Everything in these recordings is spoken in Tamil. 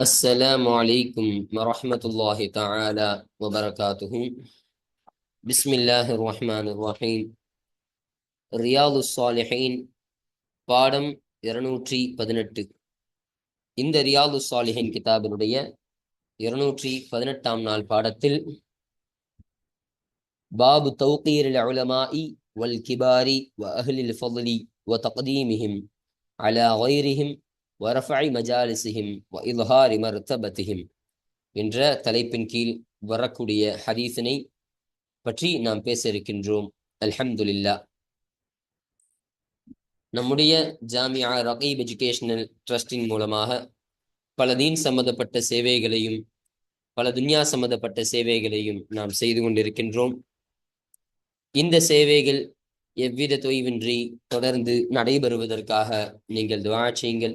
السلام عليكم ورحمة الله تعالى وبركاته بسم الله الرحمن الرحيم ரியாது சாலிஹின் பாடம் இருநூற்றி பதினெட்டு இந்த ரியாது சாலிஹின் கிதாபினுடைய இருநூற்றி பதினெட்டாம் நாள் பாடத்தில் பாபு தௌகீர் உலமாஇ வல் கிபாரி வ அஹ்லில் ஃபலி வ தக்தீமிஹிம் அலா ஒய்ரிஹிம் வரஃபாய் மஜாலிசிஹிம் இல்ஹாரி மர்த்தபத்திஹிம் என்ற தலைப்பின் கீழ் வரக்கூடிய ஹதீஸினை பற்றி நாம் பேச இருக்கின்றோம். அல்ஹம்துலில்லா நம்முடைய ஜாமியா ரகீப் எஜுகேஷனல் ட்ரஸ்டின் மூலமாக பல தீன் சம்மந்தப்பட்ட சேவைகளையும் பல துன்யா சம்மந்தப்பட்ட சேவைகளையும் நாம் செய்து கொண்டிருக்கின்றோம். இந்த சேவைகள் எவ்வித தொய்வின்றி தொடர்ந்து நடைபெறுவதற்காக நீங்கள் துவா செய்யுங்கள்.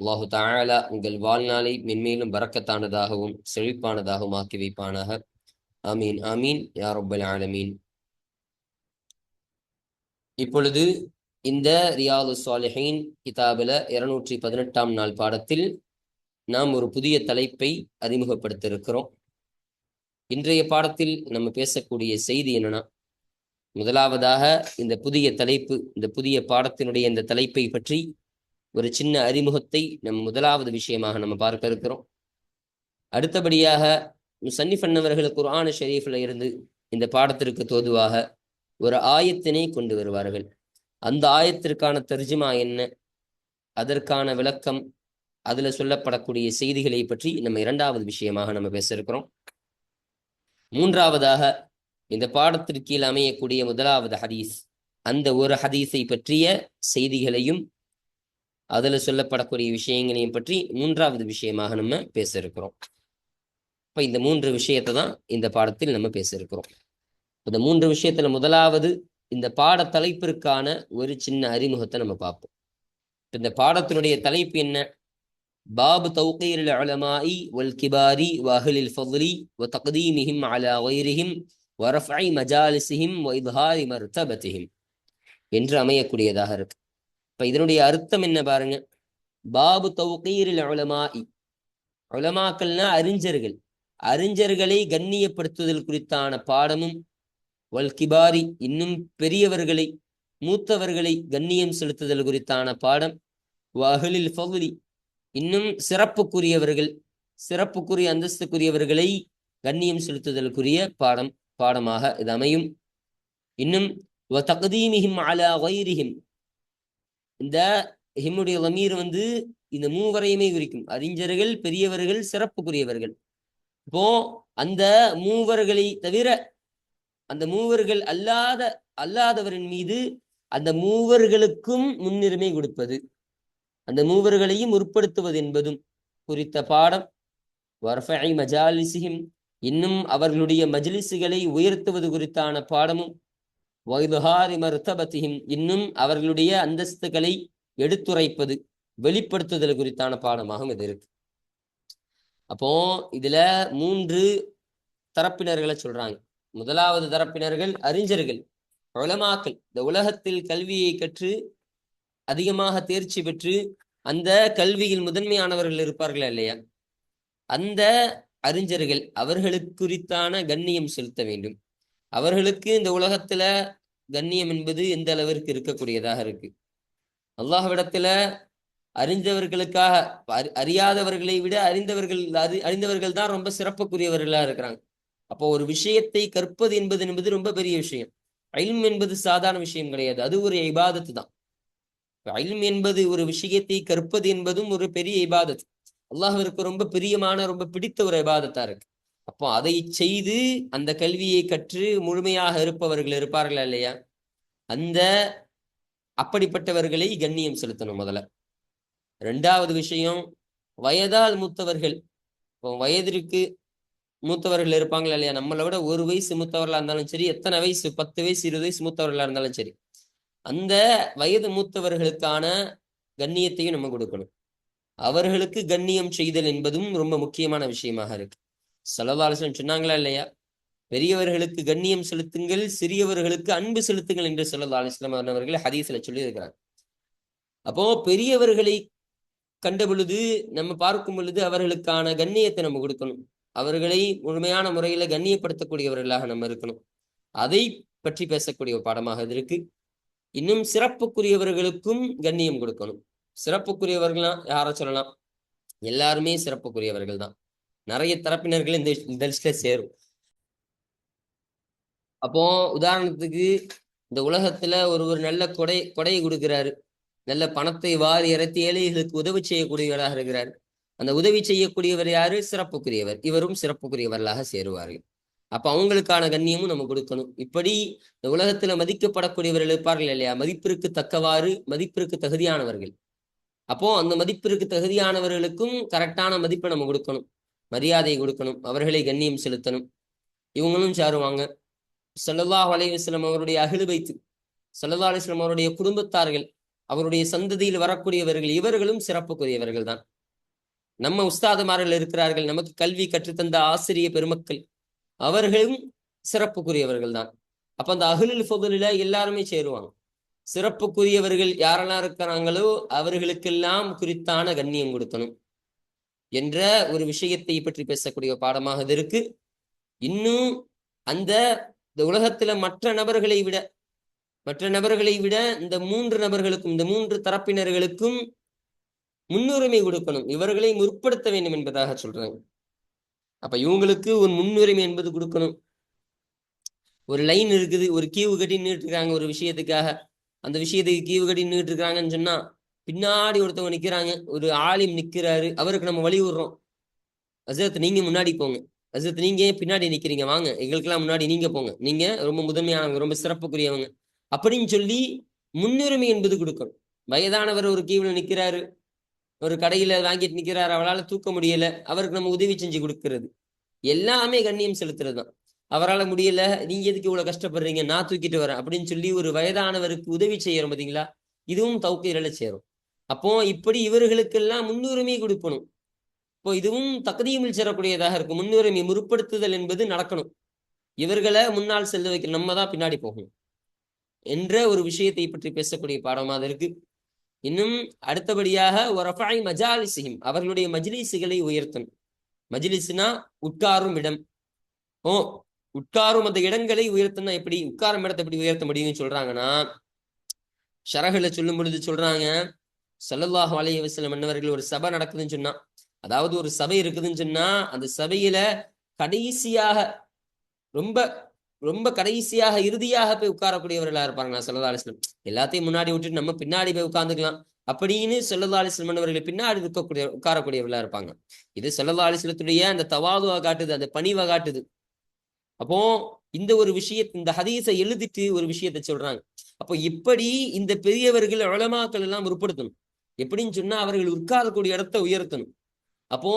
அல்லாஹு தாயாலா உங்கள் வாழ்நாளை மென்மேலும் பறக்கத்தானதாகவும் செழிப்பானதாகவும் ஆக்கி வைப்பானாக. ஆமீன் ஆமீன் யாரொப்பல் ஆலமீன். இப்பொழுது இந்த ரியாது சாலிஹின் கிதாபில இருநூற்றி பதினெட்டாம் நாள் பாடத்தில் நாம் ஒரு புதிய தலைப்பை அறிமுகப்படுத்த இருக்கிறோம் இன்றைய பாடத்தில் நம்ம பேசக்கூடிய செய்தி என்னன்னா முதலாவதாக இந்த புதிய தலைப்பு இந்த புதிய பாடத்தினுடைய இந்த தலைப்பை பற்றி ஒரு சின்ன அறிமுகத்தை நம் முதலாவது விஷயமாக நம்ம பார்க்க இருக்கிறோம். அடுத்தபடியாக சன்னிஃப் அண்ணவர்கள் குர்ஆன ஷெரீஃபில் இருந்து இந்த பாடத்திற்கு தோதுவாக ஒரு ஆயத்தினை கொண்டு வருவார்கள். அந்த ஆயத்திற்கான தர்ஜுமா என்ன? அதற்கான விளக்கம் அதுல சொல்லப்படக்கூடிய செய்திகளை பற்றி நம்ம இரண்டாவது விஷயமாக நம்ம பேச இருக்கிறோம். மூன்றாவதாக இந்த பாடத்திற்கு கீழ் அமையக்கூடிய முதலாவது ஹதீஸ் அந்த ஒரு ஹதீஸை பற்றிய செய்திகளையும் அதுல சொல்லப்படக்கூடிய விஷயங்களையும் பற்றி மூன்றாவது விஷயமாக நம்ம பேச இருக்கிறோம் இப்ப இந்த மூன்று விஷயத்தை தான் இந்த பாடத்தில் நம்ம பேச இருக்கிறோம் இந்த மூன்று விஷயத்துல முதலாவது இந்த பாட தலைப்பிற்கான ஒரு சின்ன அறிமுகத்தை நம்ம பார்ப்போம். இந்த பாடத்தினுடைய தலைப்பு என்ன? பாபு தௌகீர் அலமாயி வல் கிபாரி வஹலில் ஃபضலி வ தக்தீமிஹிம் அலா வைரிஹிம் வரஃபை மஜாலிசிஹிம் வ இத்ஹாரி மர்தபத்திஹிம் என்று அமையக்கூடியதாக இருக்கு. இப்ப இதனுடைய அர்த்தம் என்ன பாருங்க. பாபு தௌகீரில் உலமா உலமாக்கள்னா அறிஞர்கள். அறிஞர்களை கண்ணியப்படுத்துதல் குறித்தான பாடமும் வல்கிபாரி இன்னும் பெரியவர்களை மூத்தவர்களை கண்ணியம் செலுத்துதல் குறித்தான பாடம் வஹலில் ஃபகுலி இன்னும் சிறப்புக்குரியவர்கள் சிறப்புக்குரிய அந்தஸ்துக்குரியவர்களை கண்ணியம் செலுத்துதலுக்குரிய பாடம் பாடமாக இது அமையும். இன்னும் தகுதீமிஹிம் அலா வைரிஹிம் இந்த ஹிம்முடைய லமீர் வந்து இந்த மூவரையுமே குறிக்கும். அறிஞர்கள் பெரியவர்கள் சிறப்புக்குரியவர்கள். இப்போ அந்த மூவர்களை தவிர அந்த மூவர்கள் அல்லாத அல்லாதவரின் மீது அந்த மூவர்களுக்கும் முன்னுரிமை கொடுப்பது அந்த மூவர்களையும் முற்படுத்துவது என்பதும் குறித்த பாடம். வர்ஃபை மஜாலிசிஹிம். இன்னும் அவர்களுடைய மஜ்லிசுகளை உயர்த்துவது குறித்தான பாடமும் வைதுஹாரி இன்னும் அவர்களுடைய அந்தஸ்துகளை எடுத்துரைப்பது வெளிப்படுத்துதல் குறித்தான பாடமாகவும் இது இருக்கு. அப்போ இதுல மூன்று தரப்பினர்களை சொல்றாங்க. முதலாவது தரப்பினர்கள் அறிஞர்கள் உலமாக்கள். இந்த உலகத்தில் கல்வியை கற்று அதிகமாக தேர்ச்சி பெற்று அந்த கல்வியில் முதன்மையானவர்கள் இருப்பார்கள் இல்லையா? அந்த அறிஞர்கள் அவர்களுக்கு குறித்தான கண்ணியம் செலுத்த வேண்டும். அவர்களுக்கு இந்த உலகத்துல கண்ணியம் என்பது எந்த அளவிற்கு இருக்கக்கூடியதாக இருக்கு? அல்லாஹ்விடத்துல அறிந்தவர்களுக்காக அறியாதவர்களை விட அறிந்தவர்கள் அறி அறிந்தவர்கள் தான் ரொம்ப சிறப்புக்குரியவர்களா இருக்கிறாங்க. அப்போ ஒரு விஷயத்தை கற்பது என்பது என்பது ரொம்ப பெரிய விஷயம். அயில்ம் என்பது சாதாரண விஷயம் கிடையாது. அது ஒரு இபாதத்து தான். அயில்ம் என்பது ஒரு விஷயத்தை கற்பது என்பதும் ஒரு பெரிய இபாதத் அல்லாஹிற்கு ரொம்ப பிரியமான ரொம்ப பிடித்த ஒரு இபாதத்தா இருக்கு. அப்போ அதை செய்து அந்த கல்வியை கற்று முழுமையாக இருப்பவர்கள் இருப்பார்கள் இல்லையா? அந்த அப்படிப்பட்டவர்களை கண்ணியம் செலுத்தணும் முதல்ல. ரெண்டாவது விஷயம் வயதால் மூத்தவர்கள் இப்போ வயதிற்கு மூத்தவர்கள் இருப்பாங்களா இல்லையா? நம்மளை விட ஒரு வயசு மூத்தவர்களா இருந்தாலும் சரி எத்தனை வயசு? பத்து வயசு இருபது வயசு மூத்தவர்களா இருந்தாலும் சரி. அந்த வயது மூத்தவர்களுக்கான கண்ணியத்தையும் நம்ம கொடுக்கணும். அவர்களுக்கு கண்ணியம் செய்தல் என்பதும் ரொம்ப முக்கியமான விஷயமாக இருக்கு. சலதாலசன் சொன்னாங்களா இல்லையா? பெரியவர்களுக்கு கண்ணியம் செலுத்துங்கள் சிறியவர்களுக்கு அன்பு செலுத்துங்கள் என்று சொல்லல்லா அலிஸ்லாம் அவர்கள் ஹதீஸ்ல சொல்லியிருக்கிறாங்க அப்போ பெரியவர்களை கண்ட பொழுது நம்ம பார்க்கும் பொழுது அவர்களுக்கான கண்ணியத்தை நம்ம கொடுக்கணும். அவர்களை முழுமையான முறையில கண்ணியப்படுத்தக்கூடியவர்களாக நம்ம இருக்கணும். அதை பற்றி பேசக்கூடிய ஒரு பாடமாக இது இருக்கு. இன்னும் சிறப்புக்குரியவர்களுக்கும் கண்ணியம் கொடுக்கணும். சிறப்புக்குரியவர்கள்லாம் யாரை சொல்லலாம்? எல்லாருமே சிறப்புக்குரியவர்கள் தான். நிறைய தரப்பினர்கள் இந்த இந்த லிஸ்ட்ல சேரும். அப்போ உதாரணத்துக்கு இந்த உலகத்துல ஒரு ஒரு நல்ல கொடை கொடையை கொடுக்கிறாரு. நல்ல பணத்தை வாரி இறத்தி ஏழைகளுக்கு உதவி செய்யக்கூடியவராக இருக்கிறார். அந்த உதவி செய்யக்கூடியவர் யாரு? சிறப்புக்குரியவர். இவரும் சிறப்புக்குரியவர்களாக சேருவார்கள். அப்ப அவங்களுக்கான கண்ணியமும் நம்ம கொடுக்கணும். இப்படி இந்த உலகத்துல மதிக்கப்படக்கூடியவர்கள் இருப்பார்கள் இல்லையா? மதிப்பிற்கு தக்கவாறு மதிப்பிற்கு தகுதியானவர்கள். அப்போ அந்த மதிப்பிற்கு தகுதியானவர்களுக்கும் கரெக்டான மதிப்பை நம்ம கொடுக்கணும். மரியாதை கொடுக்கணும் அவர்களை கண்ணியம் செலுத்தணும். இவங்களும் சாருவாங்க. சல்லல்லாஹ் அலைவாஸ்லம் அவருடைய அகிலு வைத்து சல்லல்லா அலிஸ்லாம் அவருடைய குடும்பத்தார்கள் அவருடைய சந்ததியில் வரக்கூடியவர்கள் இவர்களும் சிறப்புக்குரியவர்கள் தான். நம்ம உஸ்தாதுமார்கள் இருக்கிறார்கள் நமக்கு கல்வி கற்றுத்தந்த ஆசிரிய பெருமக்கள் அவர்களும் சிறப்புக்குரியவர்கள் தான். அப்ப அந்த அகிலில் ஃபதுலில எல்லாருமே சேருவாங்க. சிறப்புக்குரியவர்கள் யாரெல்லாம் இருக்கிறாங்களோ அவர்களுக்கெல்லாம் குறித்தான கண்ணியம் கொடுக்கணும். என்ற ஒரு விஷயத்தை பற்றி பேசக்கூடிய பாடமாக இது இருக்கு. இன்னும் அந்த இந்த உலகத்துல மற்ற நபர்களை விட மற்ற நபர்களை விட இந்த மூன்று நபர்களுக்கும் இந்த மூன்று தரப்பினர்களுக்கும் முன்னுரிமை கொடுக்கணும். இவர்களை முற்படுத்த வேண்டும் என்பதாக சொல்றாங்க. அப்ப இவங்களுக்கு ஒரு முன்னுரிமை என்பது கொடுக்கணும். ஒரு லைன் இருக்குது ஒரு கீவு கட்டி நின்றுட்டு இருக்காங்க ஒரு விஷயத்துக்காக. அந்த விஷயத்துக்கு கீவு கட்டி நின்றுட்டு இருக்காங்கன்னு சொன்னா பின்னாடி ஒருத்தவங்க நிக்கிறாங்க ஒரு ஆலிம் நிக்கிறாரு அவருக்கு நம்ம வழி விடுறோம். அசரத் நீங்க முன்னாடி போங்க. அசரத் நீங்க ஏன் பின்னாடி நிக்கிறீங்க? வாங்க எங்களுக்கெல்லாம் முன்னாடி நீங்க போங்க. நீங்க ரொம்ப முதன்மையானவங்க ரொம்ப சிறப்புக்குரியவங்க. அப்படின்னு சொல்லி முன்னுரிமை என்பது கொடுக்கணும். வயதானவர் ஒரு கீவுல நிக்கிறாரு ஒரு கடையில வாங்கிட்டு நிக்கிறாரு அவளால தூக்க முடியல அவருக்கு நம்ம உதவி செஞ்சு கொடுக்கறது. எல்லாமே கண்ணியம் செலுத்துறது தான் அவரால் முடியல நீங்க எதுக்கு இவ்வளவு கஷ்டப்படுறீங்க? நான் தூக்கிட்டு வரேன் அப்படின்னு சொல்லி ஒரு வயதானவருக்கு உதவி செய்யறோம் பாத்தீங்களா? இதுவும் தௌக்கீரல சேரும். அப்போ இப்படி இவர்களுக்கெல்லாம் முன்னுரிமை கொடுக்கணும். இப்போ இதுவும் தகுதியுமில் சேரக்கூடியதாக இருக்கும். முன்னுரிமை முற்படுத்துதல் என்பது நடக்கணும். இவர்களை முன்னால் செல்ல வைக்க நம்ம தான் பின்னாடி போகணும். என்ற ஒரு விஷயத்தை பற்றி பேசக்கூடிய பாடமாக இருக்கு. இன்னும் அடுத்தபடியாக ஒரஃபாய் மஜாலிசிஹிம் அவர்களுடைய மஜ்லிசுகளை உயர்த்தணும். மஜ்லிஸ்னா உட்காரும் இடம். ஓ உட்காரும் அந்த இடங்களை உயர்த்தினா எப்படி உட்காரும் இடத்தை எப்படி உயர்த்த முடியும்னு சொல்றாங்கன்னா ஷரகுல சொல்லும் பொழுது சொல்றாங்க சல்லல்லாஹு அலைஹி வசலம் மன்னவர்கள் ஒரு சபை நடக்குதுன்னு சொன்னா அதாவது ஒரு சபை இருக்குதுன்னு சொன்னா அந்த சபையில கடைசியாக ரொம்ப ரொம்ப கடைசியாக இறுதியாக போய் உட்காரக்கூடியவர்களா இருப்பாங்க நான் அலிஸ்லம் எல்லாத்தையும் முன்னாடி விட்டுட்டு நம்ம பின்னாடி போய் உட்காந்துக்கலாம் அப்படின்னு சொல்லதா அலிஸ்லம் மன்னவர்கள் பின்னாடி இருக்கக்கூடிய உட்காரக்கூடியவர்களா இருப்பாங்க. இது சொல்லதா அலிஸ்லத்துடைய அந்த தவாதுவா காட்டுது அந்த பணிவை காட்டுது. அப்போ இந்த ஒரு விஷயத்தை இந்த ஹதீஸை எழுதிட்டு ஒரு விஷயத்த சொல்றாங்க. அப்போ இப்படி இந்த பெரியவர்கள் உளமாக்கள் எல்லாம் உருப்படுத்தணும் எப்படின்னு சொன்னா அவர்கள் உட்காரக்கூடிய இடத்தை உயர்த்தணும். அப்போ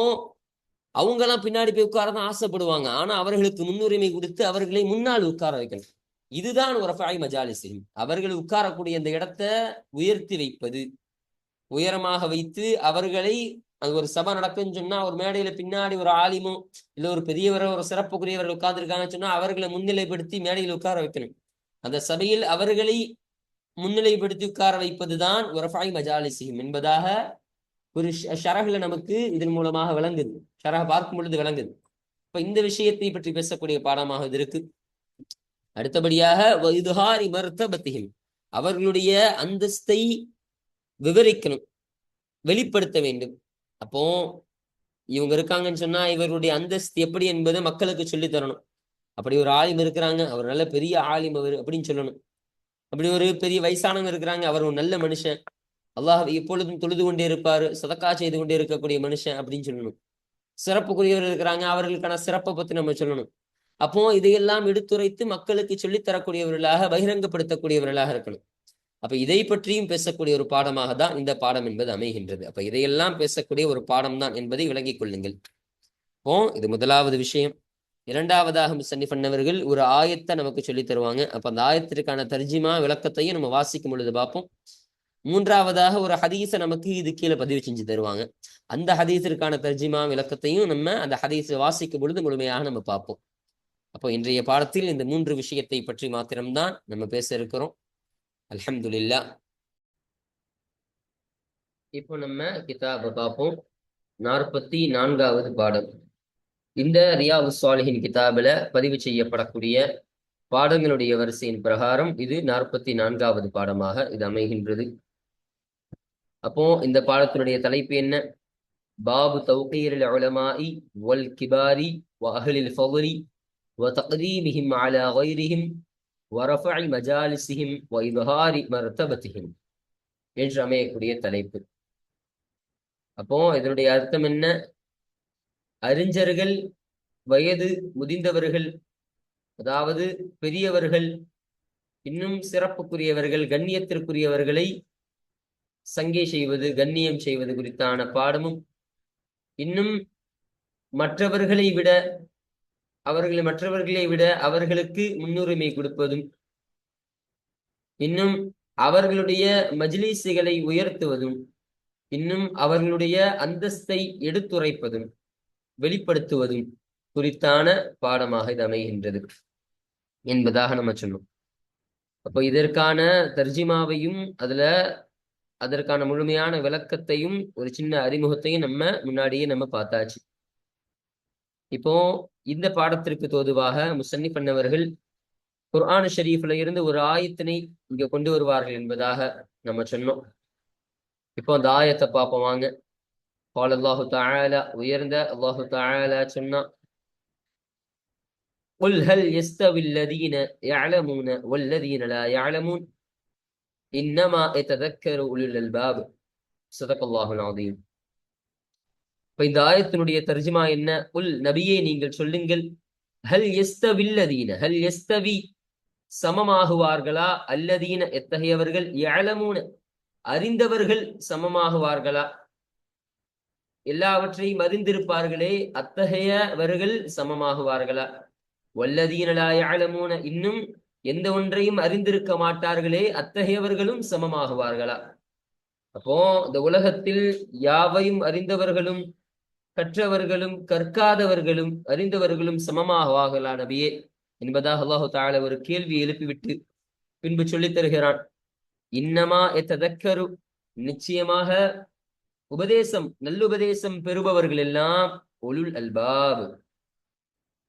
அவங்கெல்லாம் பின்னாடி போய் உட்காரதான் ஆசைப்படுவாங்க. ஆனா அவர்களுக்கு முன்னுரிமை கொடுத்து அவர்களை முன்னால் உட்கார வைக்கணும். இதுதான் ஒரு ஃபாய் மஜாலிசிம் அவர்கள் உட்காரக்கூடிய அந்த இடத்தை உயர்த்தி வைப்பது. உயரமாக வைத்து அவர்களை அது ஒரு சபை நடக்குன்னு சொன்னா ஒரு மேடையில பின்னாடி ஒரு ஆலிமோ இல்ல ஒரு பெரியவரோ ஒரு சிறப்புக்குரியவர்கள் உட்கார்ந்துருக்காங்கன்னு சொன்னா அவர்களை முன்னிலைப்படுத்தி மேடையில் உட்கார வைக்கணும். அந்த சபையில் அவர்களை முன்னிலைப்படுத்தி உட்கார வைப்பதுதான் உரஃபாய் மஜாலிசிஹிம் என்பதாக ஒரு ஷரகுல நமக்கு இதன் மூலமாக விளங்குது. ஷரக பார்க்கும் பொழுது விளங்குது. இப்ப இந்த விஷயத்தை பற்றி பேசக்கூடிய பாடமாக இது இருக்கு. அடுத்தபடியாக இதுஹாரி மருத்தபத்திஹிம் அவர்களுடைய அந்தஸ்தை விவரிக்கணும். வெளிப்படுத்த வேண்டும். அப்போ இவங்க இருக்காங்கன்னு சொன்னா இவர்களுடைய அந்தஸ்து எப்படி என்பதை மக்களுக்கு சொல்லி தரணும். அப்படி ஒரு ஆலிம் இருக்கிறாங்க. அவர் நல்ல பெரிய ஆலிம் அவர் அப்படின்னு சொல்லணும். அப்படி ஒரு பெரிய வயசானவங்க இருக்கிறாங்க. அவர் ஒரு நல்ல மனுஷன். அல்லாஹ் எப்பொழுதும் தொழுது கொண்டே இருப்பார். சதக்கா செய்து கொண்டே இருக்கக்கூடிய மனுஷன் அப்படின்னு சொல்லணும். சிறப்புக்குரியவர் இருக்கிறாங்க. அவர்களுக்கான சிறப்பை பத்தி நம்ம சொல்லணும். அப்போ இதையெல்லாம் எடுத்துரைத்து மக்களுக்கு சொல்லித் தரக்கூடியவர்களாக பகிரங்கப்படுத்தக்கூடியவர்களாக இருக்கணும். அப்ப இதை பற்றியும் பேசக்கூடிய ஒரு பாடமாக தான் இந்த பாடம் என்பது அமைகின்றது. அப்ப இதையெல்லாம் பேசக்கூடிய ஒரு பாடம் தான் என்பதை விளங்கிக் கொள்ளுங்கள். இப்போ இது முதலாவது விஷயம். இரண்டாவதாக முசன்னி பண்ணவர்கள் ஒரு ஆயத்தை நமக்கு சொல்லித் தருவாங்க. அப்ப அந்த ஆயத்திற்கான தர்ஜிமா விளக்கத்தையும் நம்ம வாசிக்கும் பொழுது பார்ப்போம். மூன்றாவதாக ஒரு ஹதீஸை நமக்கு இது கீழே பதிவு செஞ்சு தருவாங்க. அந்த ஹதீஸிற்கான தர்ஜிமா விளக்கத்தையும் நம்ம அந்த ஹதீஸை வாசிக்கும் பொழுது முழுமையாக நம்ம பார்ப்போம். அப்போ இன்றைய பாடத்தில் இந்த மூன்று விஷயத்தை பற்றி மாத்திரம்தான் நம்ம பேச இருக்கிறோம். அலமதுல்லா இப்போ நம்ம கிதாபை பார்ப்போம். நாற்பத்தி நான்காவது பாடம். இந்த ரியாவு சாலிஹின் கிதாபில் பதிவு செய்யப்படக்கூடிய பாடங்களுடைய வரிசையின் பிரகாரம் இது நாற்பத்தி நான்காவது பாடமாக இது அமைகின்றது. அப்போ இந்த பாடத்தினுடைய தலைப்பு என்ன? பாபு தௌகீரில் உலமாஇ வல் கிபாரி வஹலில் அஹ்லில் ஃபضலி வ தக்ரீமிஹிம் அலா கைரிஹிம் வரஃபை மஜாலிசிஹிம் வ என்று அமையக்கூடிய தலைப்பு. அப்போ இதனுடைய அர்த்தம் என்ன? அறிஞர்கள் வயது முதிர்ந்தவர்கள் அதாவது பெரியவர்கள் இன்னும் சிறப்புக்குரியவர்கள் கண்ணியத்திற்குரியவர்களை சங்கை செய்வது கண்ணியம் செய்வது குறித்தான பாடமும் இன்னும் மற்றவர்களை விட அவர்களை மற்றவர்களை விட அவர்களுக்கு முன்னுரிமை கொடுப்பதும் இன்னும் அவர்களுடைய மஜ்லீசுகளை உயர்த்துவதும் இன்னும் அவர்களுடைய அந்தஸ்தை எடுத்துரைப்பதும் வெளிப்படுத்துவதும் குறித்தான பாடமாக இது அமைகின்றது என்பதாக நம்ம சொன்னோம். அப்போ இதற்கான தர்ஜிமாவையும் அதுல அதற்கான முழுமையான விளக்கத்தையும் ஒரு சின்ன அறிமுகத்தையும் நம்ம முன்னாடியே நம்ம பார்த்தாச்சு. இப்போ இந்த பாடத்திற்கு தோதுவாக முசன்னி பண்ணவர்கள் குர்ஆன் ஷரீஃப்ல இருந்து ஒரு ஆயத்தினை இங்க கொண்டு வருவார்கள் என்பதாக நம்ம சொன்னோம். இப்போ அந்த ஆயத்தை பார்ப்போம் வாங்க. قال الله تعالى உயர்ந்த அல்லாஹு تعالى சொன்னா قل هل يستوي الذين يعلمون والذين لا يعلمون إنما يتذكر أولو الألباب صدق الله العظيم இப்ப இந்த ஆயத்தினுடைய தர்ஜிமா என்ன உல் நபியே நீங்கள் சொல்லுங்கள் ஹல் எஸ்தவில்லதீன ஹல் எஸ்தவி சமமாகுவார்களா அல்லதீன எத்தகையவர்கள் யழமூன அறிந்தவர்கள் சமமாகுவார்களா எல்லாவற்றையும் அறிந்திருப்பார்களே அத்தகையவர்கள் சமமாகுவார்களா? வல்லதீனலாயமூன இன்னும் எந்த ஒன்றையும் அறிந்திருக்க மாட்டார்களே அத்தகையவர்களும் சமமாகுவார்களா? அப்போ இந்த உலகத்தில் யாவையும் அறிந்தவர்களும் கற்றவர்களும் கற்காதவர்களும் அறிந்தவர்களும் சமமாகுவார்களா நபியே? என்பதாக அல்லாஹு தாழ ஒரு கேள்வி எழுப்பிவிட்டு பின்பு சொல்லித் தருகிறான். இன்னமா எத்ததக்கரு நிச்சயமாக உபதேசம் நல்லுபதேசம் பெறுபவர்கள் எல்லாம் ஒலுல் அல்பாப்.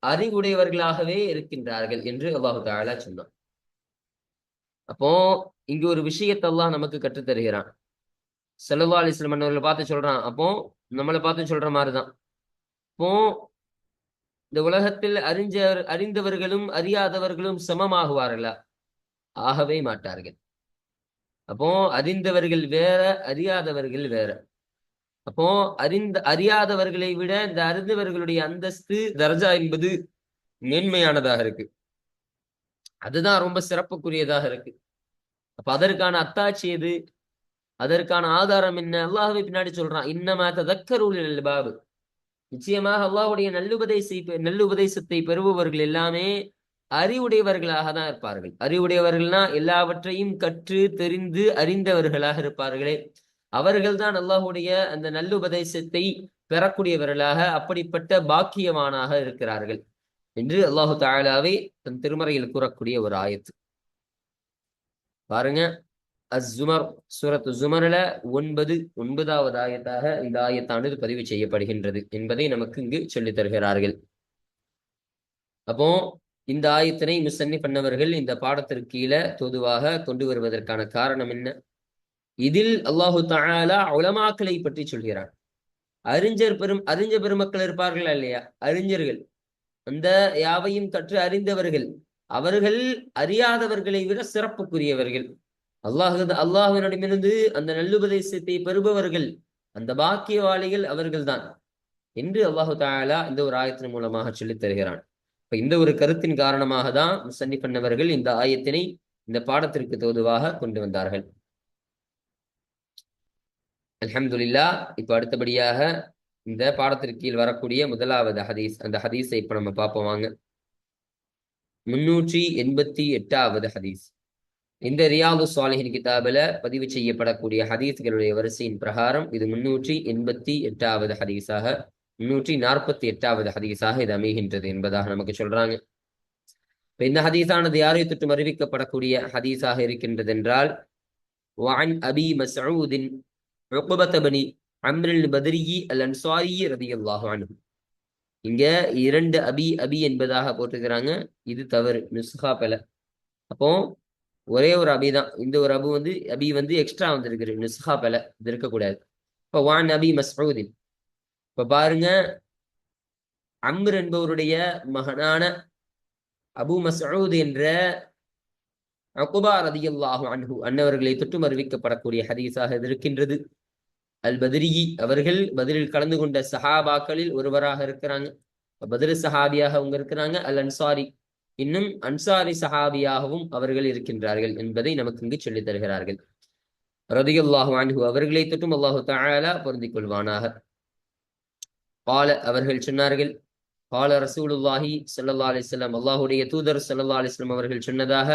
அறிவுடையவர்களாகவே இருக்கின்றார்கள் என்று அல்லாஹு தாலா சொன்னான். அப்போ இங்கு ஒரு விஷயத்தெல்லாம் நமக்கு கற்றுத்தருகிறான். தருகிறான் அலிஸ்லமன் அவர்களை பார்த்து சொல்றான். அப்போ நம்மளை பார்த்து சொல்ற மாதிரிதான். இப்போ இந்த உலகத்தில் அறிஞ்சவர் அறிந்தவர்களும் அறியாதவர்களும் சமமாகுவார்களா? ஆகவே மாட்டார்கள். அப்போ அறிந்தவர்கள் வேற அறியாதவர்கள் வேற. அப்போ அறிந்த அறியாதவர்களை விட இந்த அறிந்தவர்களுடைய அந்தஸ்து தர்ஜா என்பது மேன்மையானதாக இருக்கு. அதுதான் ரொம்ப சிறப்புக்குரியதாக இருக்கு. அப்ப அதற்கான அத்தாட்சி எது? அதற்கான ஆதாரம் என்ன? அல்லாஹுவை பின்னாடி சொல்றான் இன்னமா ததக்கருள் பாபு நிச்சயமாக அல்லாஹுடைய நல்லுபதேசை நல்லுபதேசத்தை பெறுபவர்கள் எல்லாமே அறிவுடையவர்களாக தான் இருப்பார்கள். அறிவுடையவர்கள்னா எல்லாவற்றையும் கற்று தெரிந்து அறிந்தவர்களாக இருப்பார்களே. அவர்கள்தான் அல்லாஹுடைய அந்த நல்லுபதேசத்தை பெறக்கூடியவர்களாக அப்படிப்பட்ட பாக்கியவானாக இருக்கிறார்கள் என்று அல்லாஹு தாலாவை தன் திருமறையில் கூறக்கூடிய ஒரு ஆயத்து. பாருங்க அஸ்ஸுமர் சூரத்து ஜுமர்ல ஒன்பது ஒன்பதாவது ஆயத்தாக இந்த ஆயத்தானது பதிவு செய்யப்படுகின்றது என்பதை நமக்கு இங்கு சொல்லித் தருகிறார்கள். அப்போ இந்த ஆயத்தினை முசன்னி பண்ணவர்கள் இந்த பாடத்திற்கு கீழே தொதுவாக கொண்டு வருவதற்கான காரணம் என்ன? இதில் அல்லாஹு தாலா உலமாக்களை பற்றி சொல்கிறான் அறிஞர் பெரும் அறிஞ பெருமக்கள் இருப்பார்கள் இல்லையா? அறிஞர்கள். அந்த யாவையும் கற்று அறிந்தவர்கள். அவர்கள் அறியாதவர்களை விட சிறப்புக்குரியவர்கள். அல்லாஹு அல்லாஹுவினிடமிருந்து அந்த நல்லுபதேசத்தை பெறுபவர்கள் அந்த பாக்கியவாளிகள் அவர்கள்தான். என்று அல்லாஹு தாலா இந்த ஒரு ஆயத்தின் மூலமாக சொல்லித் தருகிறான். இப்ப இந்த ஒரு கருத்தின் காரணமாக தான் சன்னி பண்ணவர்கள் இந்த ஆயத்தினை இந்த பாடத்திற்கு தோதுவாக கொண்டு வந்தார்கள். அல்ஹம்துலில்லா இப்ப அடுத்தபடியாக இந்த பாடத்திற்கு கீழ் வரக்கூடிய முதலாவது ஹதீஸ் அந்த ஹதீஸை இப்ப நம்ம பார்ப்போம் வாங்க முன்னூற்றி எண்பத்தி எட்டாவது ஹதீஸ் இந்த ரியாது சாலிஹின் கிதாபில் பதிவு செய்யப்படக்கூடிய ஹதீஸ்களுடைய வரிசையின் பிரகாரம் இது முன்னூற்றி எண்பத்தி எட்டாவது ஹதீஸாக முன்னூற்றி நாற்பத்தி எட்டாவது ஹதீஸாக இது அமைகின்றது என்பதாக நமக்கு சொல்றாங்க இப்ப இந்த ஹதீஸானது யாரை தொட்டும் அறிவிக்கப்படக்கூடிய ஹதீஸாக இருக்கின்றது என்றால் وعن أبي مسعود ருக்குபத்தபனி அம்ரில் பதிரி அல் அன்சாரி ரதி அல்லாஹான் இங்க இரண்டு அபி அபி என்பதாக போட்டிருக்கிறாங்க. இது தவறு. நுஸ்ஹா பெல. அப்போ ஒரே ஒரு அபி தான். இந்த ஒரு அபு வந்து அபி வந்து எக்ஸ்ட்ரா வந்திருக்குது. நுஸ்ஹா பெல. இது இருக்கக்கூடாது. இப்போ வான் அபி மஸ்ரூதின் இப்போ பாருங்க அம்ர் என்பவருடைய மகனான அபு மசூத் என்ற அகுபா ரதியுல்லாஹு அன்ஹு அன்னவர்களை தொற்றும் அறிவிக்கப்படக்கூடிய ஹதீஸாக இருக்கின்றது. அல் பதிரி அவர்கள் பதிலில் கலந்து கொண்ட சஹாபாக்களில் ஒருவராக இருக்கிறாங்க. பதில் சஹாபியாக அவங்க இருக்கிறாங்க. அல் அன்சாரி இன்னும் அன்சாரி சஹாபியாகவும் அவர்கள் இருக்கின்றார்கள் என்பதை நமக்கு இங்கு சொல்லித் தருகிறார்கள். ரதியுல்லாஹு அன்ஹு அவர்களை தொட்டும் அல்லாஹு தஆலா பொருந்திக் கொள்வானாக. பால அவர்கள் சொன்னார்கள் பால ரசூலுல்லாஹி சல்லா அலிஸ்லாம் அல்லாஹுடைய தூதர் சல்லா அலிஸ்லாம் அவர்கள் சொன்னதாக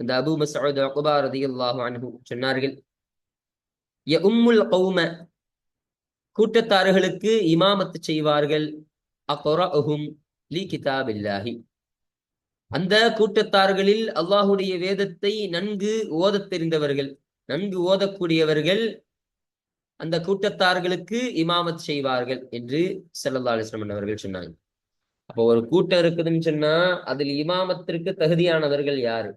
இந்த அபூ மசூத் அகுபா ரதியுல்லாஹு அன்ஹு சொன்னார்கள். ய உம்முல் கௌம. கூட்டத்தார்களுக்கு இமாமத்து செய்வார்கள். அக்ரஅஹும் லி கிதாபில்லாஹி. அந்த கூட்டத்தார்களில் அல்லாஹுடைய வேதத்தை நன்கு ஓதத் தெரிந்தவர்கள் நன்கு ஓதக்கூடியவர்கள் அந்த கூட்டத்தார்களுக்கு இமாமத் செய்வார்கள் என்று செல்லல்லா அலிஸ்லமன் அவர்கள் சொன்னாங்க. அப்போ ஒரு கூட்டம் இருக்குதுன்னு சொன்னா அதில் இமாமத்திற்கு தகுதியானவர்கள் யாரு?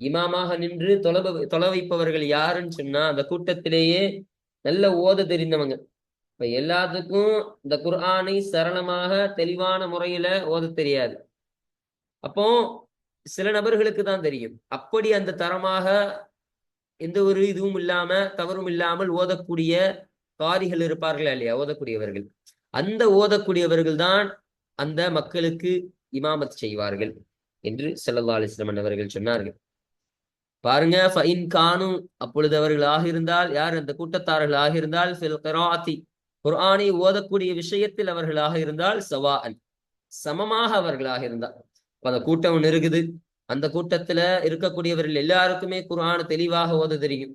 இமாமாக நின்று தொலைவ தொலை வைப்பவர்கள் யாருன்னு சொன்னா அந்த கூட்டத்திலேயே நல்ல ஓத தெரிந்தவங்க. இப்ப எல்லாத்துக்கும் இந்த குர்ஆனை சரளமாக தெளிவான முறையில ஓத தெரியாது. அப்போ சில நபர்களுக்கு தான் தெரியும். அப்படி அந்த தரமாக எந்த ஒரு இதுவும் இல்லாம தவறும் இல்லாமல் ஓதக்கூடிய காரிகள் இருப்பார்கள் இல்லையா? ஓதக்கூடியவர்கள். அந்த ஓதக்கூடியவர்கள் தான் அந்த மக்களுக்கு இமாமத் செய்வார்கள் என்று செல்லல்லா அலிஸ்லமன் அவர்கள் சொன்னார்கள். பாருங்க ஃபைன் கானு அப்பொழுது அவர்கள் ஆகியிருந்தால் யார் அந்த கூட்டத்தார்கள் ஆகியிருந்தால் ஃபில் குர்ஆனை ஓதக்கூடிய விஷயத்தில் அவர்களாக இருந்தால் சவாஅன் சமமாக அவர்களாக இருந்தால். இப்ப அந்த கூட்டம் ஒன்று இருக்குது. அந்த கூட்டத்துல இருக்கக்கூடியவர்கள் எல்லாருக்குமே குர்ஆன் தெளிவாக ஓத தெரியும்.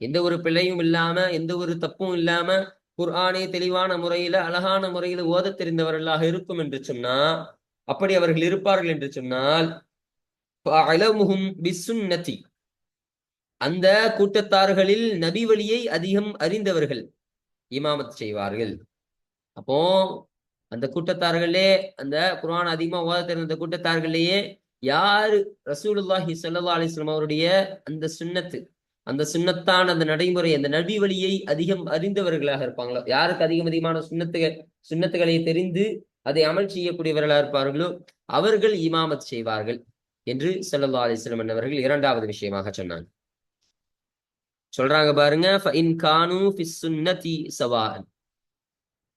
எந்த ஒரு பிழையும் இல்லாம எந்த ஒரு தப்பும் இல்லாம குர்ஆனை தெளிவான முறையில அழகான முறையில ஓத தெரிந்தவர்களாக இருக்கும் என்று சொன்னா அப்படி அவர்கள் இருப்பார்கள் என்று சொன்னால் பிசுன்னதி அந்த கூட்டத்தார்களில் நபி வழியை அதிகம் அறிந்தவர்கள் இமாமத் செய்வார்கள். அப்போ அந்த கூட்டத்தார்களே அந்த குரான் அதிகமா ஓத தெரிந்த கூட்டத்தார்களையே யாரு? ரசூலுல்லாஹி ஸல்லல்லாஹு அலிஸ்லாம் அவருடைய அந்த சுண்ணத்து அந்த சுண்ணத்தான் அந்த நடைமுறை அந்த நபி வழியை அதிகம் அறிந்தவர்களாக இருப்பாங்களோ? யாருக்கு அதிகம் அதிகமான சுண்ணத்துகள் சுன்னத்துகளை தெரிந்து அதை அமல் செய்யக்கூடியவர்களாக இருப்பார்களோ? அவர்கள் இமாமத் செய்வார்கள். என்று ஸல்லல்லாஹு அலிஸ்லம் அவர்கள் இரண்டாவது விஷயமாக சொன்னாங்க. சொல்றாங்க பாருங்க கானு சுன்னதி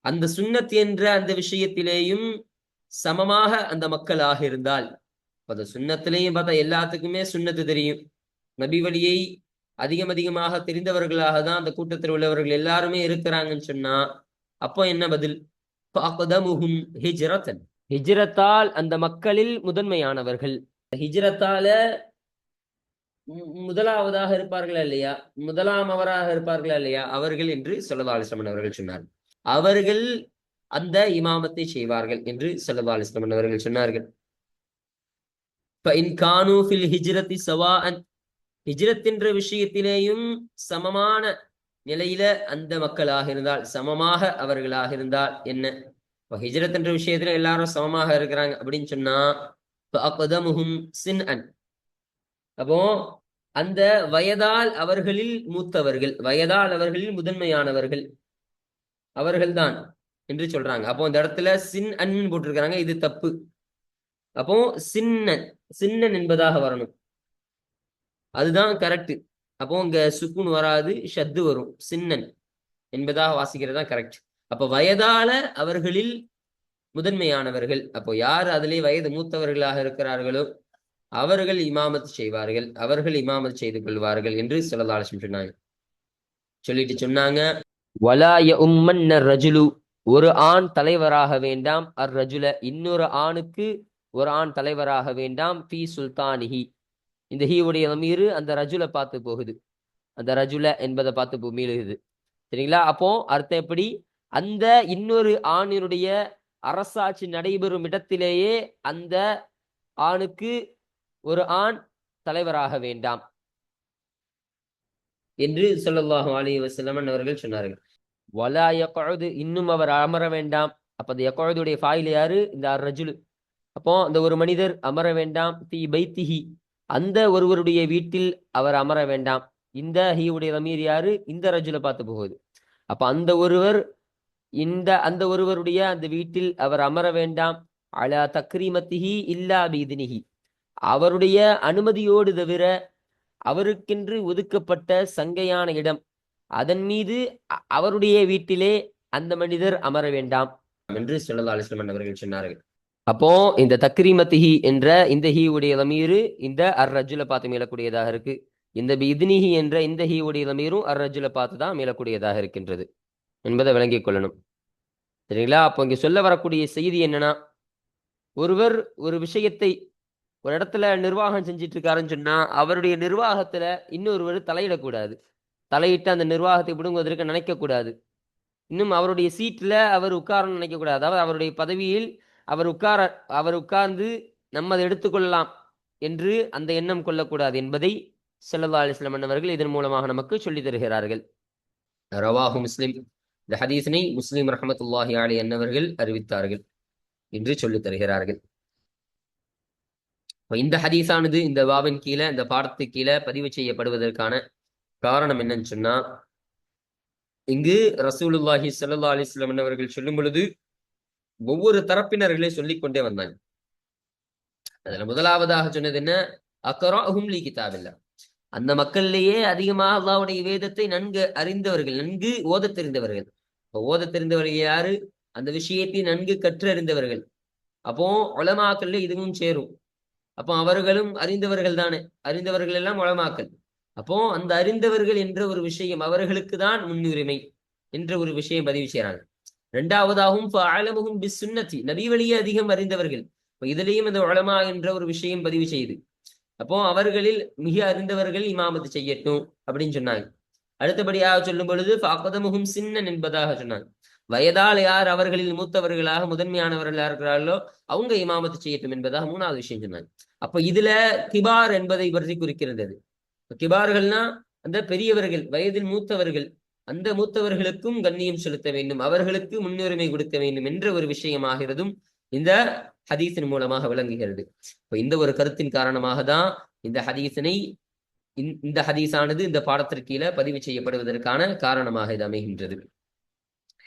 அந்த சுன்னத் என்ற அந்த விஷயத்திலேயும் சமமாக அந்த மக்களாக இருந்தால் அந்த சுண்ணத்திலையும் பார்த்தா எல்லாத்துக்குமே சுன்னத்து தெரியும். நபி வழியை அதிகம் அதிகமாக தெரிந்தவர்களாக தான் அந்த கூட்டத்தில் உள்ளவர்கள் எல்லாருமே இருக்கிறாங்கன்னு சொன்னா அப்போ என்ன பதில்? ஃபஅக்தமுஹும் ஹிஜ்ரத்தன். ஹிஜ்ரத்தால் அந்த மக்களில் முதன்மையானவர்கள். ஹிஜ்ரத்தால முதலாவதாக இருப்பார்களா இல்லையா? முதலாம் அவராக இருப்பார்களா இல்லையா? அவர்கள் என்று சொல்லதா அலிஸ்லமன் அவர்கள் சொன்னார். அவர்கள் அந்த இமாமத்தை செய்வார்கள் என்று சொல்லதா அலிஸ்லமன் அவர்கள் சொன்னார்கள். ஹிஜ்ரத்தின்ற விஷயத்திலேயும் சமமான நிலையில அந்த மக்களாக இருந்தால் சமமாக அவர்களாக இருந்தால் என்ன? இப்போ ஹிஜ்ரத் என்ற விஷயத்துல எல்லாரும் சமமாக இருக்கிறாங்க அப்படின்னு சொன்னா அப்போ அந்த வயதால் அவர்களில் மூத்தவர்கள் வயதால் அவர்களில் முதன்மையானவர்கள் அவர்கள்தான் என்று சொல்றாங்க. அப்போ இந்த இடத்துல சின் அன் போட்டிருக்கிறாங்க இது தப்பு. அப்போ சின்னன் சின்னன் என்பதாக வரணும். அதுதான் கரெக்ட் அப்போ இங்க சுக்குன் வராது ஷத்து வரும் சின்னன் என்பதாக வாசிக்கிறது தான் கரெக்ட். அப்ப வயதால அவர்களில் முதன்மையானவர்கள். அப்போ யார் அதிலே வயது மூத்தவர்களாக இருக்கிறார்களோ அவர்கள் இமாமத் செய்வார்கள். அவர்கள் இமாமத் செய்து கொள்வார்கள் என்று ஸல்லல்லாஹு சொன்னாங்க. சொல்லிட்டு சொன்னாங்க வலா உம்மன்ன ரஜுலு. ஒரு ஆண் தலைவராக வேண்டாம். அர் ரஜுல இன்னொரு ஆணுக்கு ஒரு ஆண் தலைவராக வேண்டாம். பி சுல்தானிஹி. இந்த ஹீவுடைய மீறு அந்த ரஜுல பார்த்து போகுது. அந்த ரஜுல என்பதை பார்த்து மீளுகுது சரிங்களா? அப்போ அர்த்தம் எப்படி? அந்த இன்னொரு ஆணினுடைய அரசாட்சி நடைபெறும் இடத்திலேயே அந்த ஆணுக்கு ஒரு ஆண் தலைவராக வேண்டாம். என்று சொல்லல்லாஹு அலி வசல்லமன் அவர்கள் சொன்னார்கள். வலா யக்உது இன்னும் அவர் அமர வேண்டாம். அப்ப அந்த யக்உதுடைய ஃபாயில் யாரு? இந்த ரஜுலு அப்போ அந்த ஒரு மனிதர் அமர வேண்டாம். தி பைத்திஹி. அந்த ஒருவருடைய வீட்டில் அவர் அமர வேண்டாம். இந்த ஹீவுடைய ரமீர் யாரு? இந்த ரஜுல பார்த்து போகுது. அப்ப அந்த ஒருவர் இந்த அந்த ஒருவருடைய அந்த வீட்டில் அவர் அமர வேண்டாம். அலா தக்ரீமத்திஹி இல்லா பீதினிஹி. அவருடைய அனுமதியோடு தவிர அவருக்கென்று ஒதுக்கப்பட்ட சங்கையான இடம். அதன் மீது அவருடைய வீட்டிலே அந்த மனிதர் அமர வேண்டாம். என்று சொல்லல்லா அலிஸ்லமன் அவர்கள் சொன்னார்கள். அப்போ இந்த தக்ரீமத்திஹி என்ற இந்த ஹீ உடைய லமீரு இந்த அர் ரஜுல பார்த்து மீளக்கூடியதாக இருக்கு. இந்த பித்னிஹி என்ற இந்த ஹீ உடைய லமீரும் அர் ரஜுல பார்த்து தான் மீளக்கூடியதாக இருக்கின்றது. என்பதை விளங்கிக் கொள்ளணும். சரிங்களா? அப்போ இங்கே சொல்ல வரக்கூடிய செய்தி என்னன்னா ஒருவர் ஒரு விஷயத்தை ஒரு இடத்துல நிர்வாகம் செஞ்சிட்டு இருக்காருன்னு சொன்னா அவருடைய நிர்வாகத்துல இன்னொருவர் தலையிடக்கூடாது. தலையிட்டு அந்த நிர்வாகத்தை விடுங்குவதற்கு நினைக்கக்கூடாது. இன்னும் அவருடைய சீட்ல அவர் உட்காரன்னு நினைக்கக்கூடாது. அதாவது அவருடைய பதவியில் அவர் உட்கார அவர் உட்கார்ந்து நம்ம அதை எடுத்துக்கொள்ளலாம் என்று அந்த எண்ணம் கொள்ளக்கூடாது என்பதை ஸல்லல்லாஹு அலைஹி அவர்கள் இதன் மூலமாக நமக்கு சொல்லித் தருகிறார்கள். ரவாஹு முஸ்லிம். இந்த ஹதீஸினை முஸ்லீம் ரஹமத்துல்லாஹி அலி என்னவர்கள் அறிவித்தார்கள் என்று சொல்லித் தருகிறார்கள். இந்த ஹதீஸானது இந்த வாவின் கீழே இந்த பாடத்துக்கு கீழே பதிவு செய்யப்படுவதற்கான காரணம் என்னன்னு சொன்னா இங்கு ரசூலுல்லாஹி சல்லா அலிஸ்லாம் அவர்கள் சொல்லும் பொழுது ஒவ்வொரு தரப்பினர்களே சொல்லிக் கொண்டே வந்தாங்க. அதுல முதலாவதாக சொன்னது என்ன? அக்கரா ஹும்லி கிதாபில்லா. அந்த மக்களிலேயே அதிகமாக அல்லாவுடைய வேதத்தை நன்கு அறிந்தவர்கள் நன்கு ஓதத் தெரிந்தவர்கள். ஓத தெரிந்தவர்கள் யாரு? அந்த விஷயத்தை நன்கு கற்றறிந்தவர்கள். அப்போ உளமாக்கல்ல இதுவும் சேரும். அப்போ அவர்களும் அறிந்தவர்கள் தானே. அறிந்தவர்கள் எல்லாம் உளமாக்கல் அப்போ அந்த அறிந்தவர்கள் என்ற ஒரு விஷயம் அவர்களுக்கு தான் முன்னுரிமை என்ற ஒரு விஷயம் பதிவு செய்யறாங்க இரண்டாவதாகவும் ஆழமுகும் பிஸ் நபி வழியே அதிகம் அறிந்தவர்கள். இதுலயும் இந்த உளமா என்ற ஒரு விஷயம் பதிவு செய்யுது அப்போ அவர்களில் மிக அறிந்தவர்கள் இமாமத்து செய்யட்டும் அப்படின்னு சொன்னாங்க அடுத்தபடியாக சொல்லும் பொழுது பாக்கதமுகும் சின்னன் என்பதாக சொன்னான். வயதால் யார் அவர்களில் மூத்தவர்களாக முதன்மையானவர்களாக இருக்கிறார்களோ அவங்க இமாமத்து செய்யட்டும் என்பதாக மூணாவது விஷயம் சொன்னாங்க அப்ப இதுல கிபார் என்பதை பற்றி குறிக்கிறது கிபார்கள்னா அந்த பெரியவர்கள் வயதில் மூத்தவர்கள் அந்த மூத்தவர்களுக்கும் கண்ணியம் செலுத்த வேண்டும் அவர்களுக்கு முன்னுரிமை கொடுக்க வேண்டும் என்ற ஒரு விஷயமாகிறதும் இந்த ஹதீஸின் மூலமாக விளங்குகிறது. இப்ப இந்த ஒரு கருத்தின் காரணமாக தான் இந்த ஹதீஸினை இந்த- ஹதீஸானது இந்த பாடத்திற்கு கீழே பதிவு செய்யப்படுவதற்கான காரணமாக இது அமைகின்றது.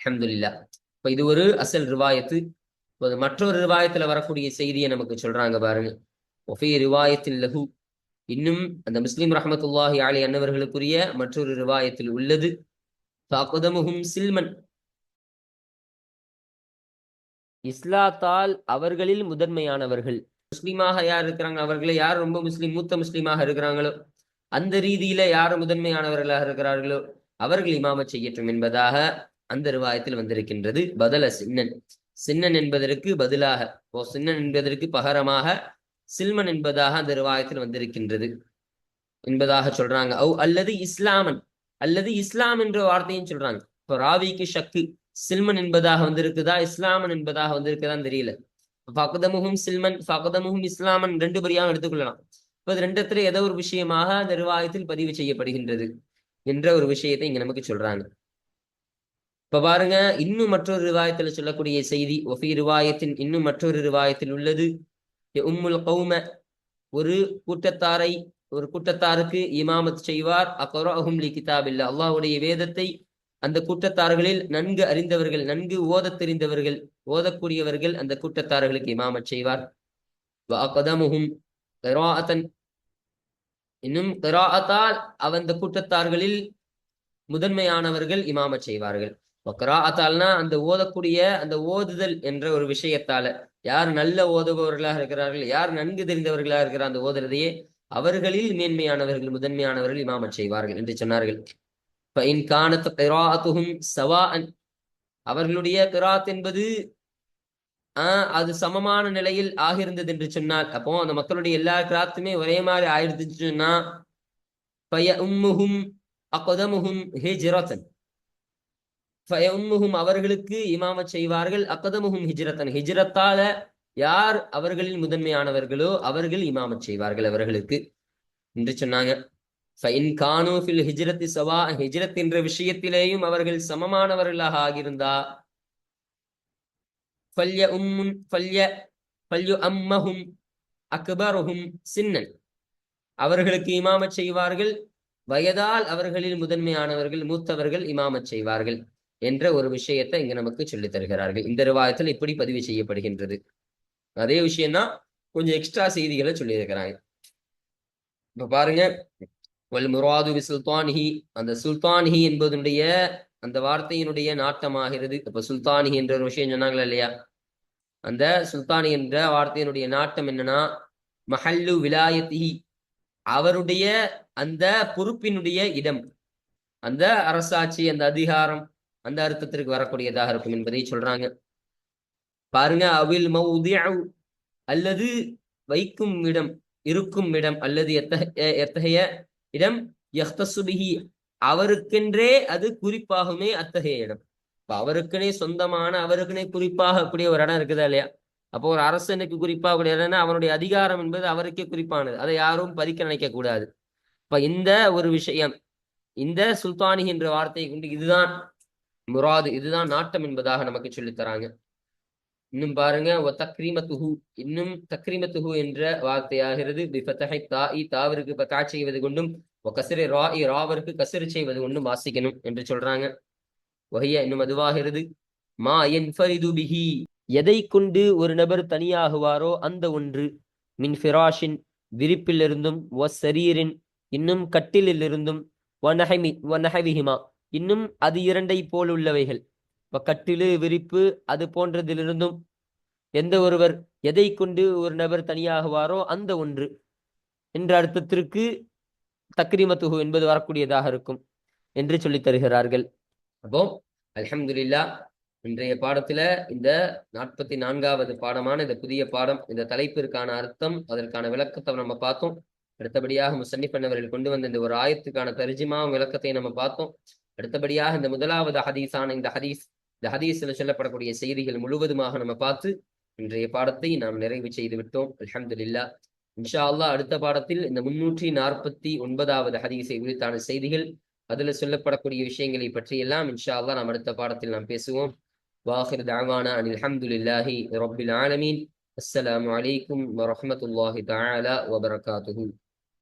அஹமதுல்லா இப்ப இது ஒரு அசல் ரிவாயத்து. மற்றொரு ரிவாயத்துல வரக்கூடிய செய்தியை நமக்கு சொல்றாங்க பாருங்க. ஒஃபே ரிவாயத்தில் லகு இன்னும் அந்த முஸ்லிம் ரஹமத்துல்லாஹி அலி அன்னவர்களுக்குரிய மற்றொரு ரிவாயத்தில் உள்ளது. தாக்குதமுகும் சில்மன். இஸ்லாத்தால் அவர்களில் முதன்மையானவர்கள். முஸ்லீமாக யார் இருக்கிறாங்க? அவர்களை யார் ரொம்ப முஸ்லீம் மூத்த முஸ்லீமாக இருக்கிறாங்களோ? அந்த ரீதியில யார் முதன்மையானவர்களாக இருக்கிறார்களோ அவர்கள் இமாமச் செய்யட்டும் என்பதாக அந்த ரிவாயத்தில் வந்திருக்கின்றது. பதல சின்னன். சின்னன் என்பதற்கு பதிலாக ஓ சின்னன் என்பதற்கு பகரமாக சில்மன் என்பதாக அந்த ரிவாயத்தில் வந்திருக்கின்றது. என்பதாக சொல்றாங்க. ஓ அல்லது இஸ்லாமன். அல்லது இஸ்லாம் என்ற வார்த்தையும் சொல்றாங்க. இப்போ ராவிக்கு ஷக்கு சில்மன் என்பதாக வந்திருக்குதா? இஸ்லாமன் என்பதாக வந்திருக்குதான்னு தெரியல. ஃபகதமுகும் சில்மன் ஃபகதமுகும் இஸ்லாமன் ரெண்டு படியாக எடுத்துக்கொள்ளலாம். இப்போ இது ரெண்டத்துல ஏதோ ஒரு விஷயமாக அந்த பதிவு செய்யப்படுகின்றது என்ற ஒரு விஷயத்தை இங்க நமக்கு சொல்றாங்க. இப்ப பாருங்க இன்னும் மற்றொரு ரிவாயத்துல சொல்லக்கூடிய செய்தி ஒஃபி ரிவாயத்தின் இன்னும் மற்றொரு ரிவாயத்தில் உள்ளது. உம்முல் கௌம ஒரு கூட்டத்தாரை ஒரு கூட்டத்தாருக்கு இமாமத் செய்வார். அக்கரோஹும் கிதாப் கிதாபில்ல அல்லாஹுடைய வேதத்தை அந்த கூட்டத்தார்களில் நன்கு அறிந்தவர்கள் நன்கு ஓதத் தெரிந்தவர்கள் ஓதக்கூடியவர்கள் அந்த கூட்டத்தார்களுக்கு இமாமத் செய்வார். வஅகதமுஹும் இன்னும் கிராத்தால் அவந்த கூட்டத்தார்களில் முதன்மையானவர்கள் இமாம செய்வார்கள். கிராத்தால்னா அந்த ஓதக்கூடிய அந்த ஓதுதல் என்ற ஒரு விஷயத்தால யார் நல்ல ஓதுபவர்களாக இருக்கிறார்கள் யார் நன்கு தெரிந்தவர்களாக இருக்கிற அந்த ஓதுறதையே அவர்களில் மேன்மையானவர்கள் முதன்மையானவர்கள் இமாம செய்வார்கள் என்று சொன்னார்கள். அவர்களுடைய கிராத் என்பது ஆஹ் அது சமமான நிலையில் ஆகிருந்தது என்று சொன்னால் அப்போ அந்த மக்களுடைய எல்லா கிராத்துமே ஒரே மாதிரி ஆயிருந்துச்சு சொன்னா பய உம்முஹும் அகதமுஹும் ஹிஜ்ரத்தன் உம்முஹும் அவர்களுக்கு இமாம செய்வார்கள் அகதமுஹும் ஹிஜ்ரத்தன் ஹிஜ்ரத்தால யார் அவர்களின் முதன்மையானவர்களோ அவர்கள் இமாம செய்வார்கள் அவர்களுக்கு. என்று சொன்னாங்க. ஃபைன் சவா. ஹிஜ்ரத் என்ற விஷயத்திலேயும் அவர்கள் சமமானவர்களாக ஆகியிருந்தா ஃபல்ய உம்முன் ஃபல்ய ஃபல்யு அம்மஹும் அக்பருஹும் சின்னன் அவர்களுக்கு இமாமச் செய்வார்கள். வயதால் அவர்களில் முதன்மையானவர்கள் மூத்தவர்கள் இமாமச் செய்வார்கள் என்ற ஒரு விஷயத்தை இங்க நமக்கு சொல்லித் தருகிறார்கள். இந்த ரிவாயத்தில் இப்படி பதிவு செய்யப்படுகின்றது. அதே விஷயம்தான் கொஞ்சம் எக்ஸ்ட்ரா செய்திகளை சொல்லியிருக்கிறாங்க. இப்ப பாருங்க. வல் முராது பி சுல்தான்ஹி. அந்த சுல்தான்ஹி என்பதனுடைய அந்த வார்த்தையினுடைய நாட்டமாகிறது. இப்ப சுல்தான்ஹி என்ற ஒரு விஷயம் சொன்னாங்களா இல்லையா? அந்த சுல்தானி என்ற வார்த்தையினுடைய நாட்டம் என்னன்னா மஹல்லு விலாயத்தி அவருடைய அந்த பொறுப்பினுடைய இடம் அந்த அரசாட்சி அந்த அதிகாரம் அந்த அர்த்தத்திற்கு வரக்கூடியதாக இருக்கும் என்பதை சொல்றாங்க. பாருங்க அவில் மௌதிஉ அல்லது வைக்கும் இடம் இருக்கும் இடம் அல்லது எத்தகைய எத்தகைய இடம்? யஹ்தசுபிஹி அவருக்கென்றே அது குறிப்பாகுமே அத்தகைய இடம். இப்ப அவருக்குனே சொந்தமான அவருக்குனே குறிப்பாக கூடிய ஒரு இடம் இருக்குதா இல்லையா? அப்போ ஒரு அரசனுக்கு குறிப்பாக கூடிய இடம்னா அவனுடைய அதிகாரம் என்பது அவருக்கே குறிப்பானது. அதை யாரும் பறிக்க நினைக்க கூடாது. இப்ப இந்த ஒரு விஷயம் இந்த சுல்தானி என்ற வார்த்தையை கொண்டு இதுதான் முராது இதுதான் நாட்டம் என்பதாக நமக்கு சொல்லித் தராங்க. இன்னும் பாருங்க ஒ தக்ரீமத்துஹு இன்னும் தக்ரீமத்துஹு என்ற வார்த்தையாகிறது. விபத்தகை தா இ தாவிற்கு காட்சி செய்வது கொண்டும் ஒ ரா இ ராவிற்கு கசிறு செய்வது கொண்டும் வாசிக்கணும் என்று சொல்றாங்க. வஹிய இன்னும் அதுவாகிறது? மா என் பிஹி. எதை கொண்டு ஒரு நபர் தனியாகுவாரோ அந்த ஒன்று. மின் ஃபிராஷின் விரிப்பிலிருந்தும் ஒ சரீரின் இன்னும் கட்டிலிலிருந்தும் வனஹமி வனஹவிஹிமா இன்னும் அது இரண்டை போல் உள்ளவைகள். கட்டிலு விரிப்பு அது போன்றதிலிருந்தும் எந்த ஒருவர் எதை கொண்டு ஒரு நபர் தனியாகுவாரோ அந்த ஒன்று. என்ற அர்த்தத்திற்கு தக்ரிமத்துகு என்பது வரக்கூடியதாக இருக்கும் என்று சொல்லித் தருகிறார்கள். அப்போ அல்ஹம்துலில்லா இன்றைய பாடத்துல இந்த நாற்பத்தி நான்காவது பாடமான இந்த புதிய பாடம் இந்த தலைப்பிற்கான அர்த்தம் அதற்கான விளக்கத்தை நம்ம பார்த்தோம். அடுத்தபடியாக முசன்னிப் அவர்கள் கொண்டு வந்த இந்த ஒரு ஆயத்துக்கான தரிஜிமாவும் விளக்கத்தை நம்ம பார்த்தோம். அடுத்தபடியாக இந்த முதலாவது ஹதீஸான இந்த ஹதீஸ் இந்த ஹதீஸ்ல சொல்லப்படக்கூடிய செய்திகள் முழுவதுமாக நம்ம பார்த்து இன்றைய பாடத்தை நாம் நிறைவு செய்து விட்டோம். அலமதுல்லா இன்ஷா அல்லாஹ் அடுத்த பாடத்தில் இந்த முன்னூற்றி நாற்பத்தி ஒன்பதாவது ஹதீஸை குறித்தான செய்திகள் அதுல சொல்லப்படக்கூடிய விஷயங்களை பற்றி எல்லாம் இன்ஷா அல்லாஹ் நாம் அடுத்த பாடத்தில் நாம் பேசுவோம். வாஹிர் தாவானா அனில் அல்ஹம்துலில்லாஹி ரப்பில் ஆலமீன். அஸ்ஸலாமு அலைக்கும் வரஹ்மத்துல்லாஹி தஆலா வபரகாத்துஹு.